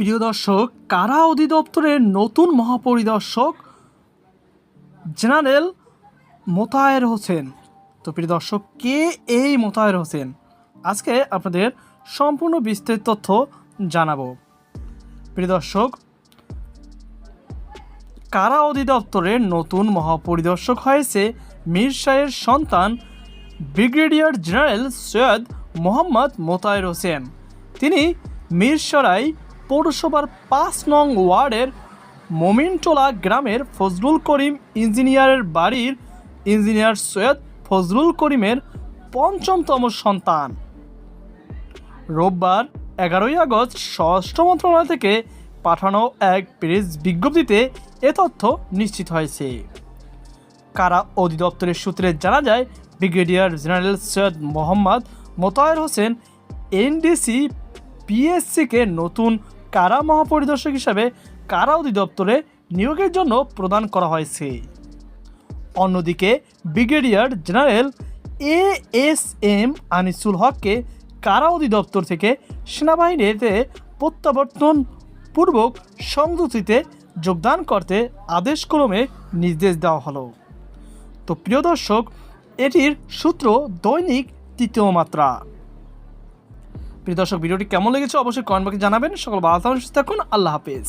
প্রিয় দর্শক, কারা অধিদপ্তরের নতুন মহাপরিদর্শক? জেনারেল মোতায়ের হোসেন। তো প্রিয় দর্শক, কে এই মোতায়ের হোসেন? আজকে আপনাদের সম্পূর্ণ বিস্তারিত তথ্য জানাব। প্রিয় দর্শক, কারা অধিদপ্তরের নতুন মহাপরিদর্শক হয়েছে? মীর শাহের সন্তান ব্রিগেডিয়ার জেনারেল সৈয়দ মোহাম্মদ মোতায়ের হোসেন। তিনি মিরসরাই পৌরসভার পাঁচ নং ওয়ার্ডের মোমিনটোলা গ্রামের ফজলুল করিম ইঞ্জিনিয়ারের বাড়ির ইঞ্জিনিয়ার সৈয়দ ফজলুল করিমের পঞ্চমতম সন্তান। রোববার এগারোই আগস্ট স্বরাষ্ট্র মন্ত্রণালয় থেকে পাঠানো এক প্রেস বিজ্ঞপ্তিতে এ তথ্য নিশ্চিত হয়েছে। কারা অধিদপ্তরের সূত্রে জানা যায়, brigadier general Syed Mohammad Motaher Hossain, NDC পিএসসিকে নতুন কারা মহাপরিদর্শক হিসাবে কারা অধিদপ্তরে নিয়োগের জন্য প্রদান করা হয়েছে? অন্যদিকে, brigadier general A S M Anisul হককে কারা অধিদপ্তর থেকে সেনাবাহিনীতে প্রত্যাবর্তন পূর্বক সংযুক্তিতে যোগদান করতে আদেশক্রমে নির্দেশ দেওয়া হলো? তো প্রিয় দর্শক, এটির সূত্র দৈনিক তৃতীয় মাত্রা। প্রিয় দর্শক, ভিডিওটি কেমন লেগেছে অবশ্যই কমেন্ট বক্সে জানাবেন। সকল ভালো থাকুন, সুস্থ থাকুন। আল্লাহ হাফেজ।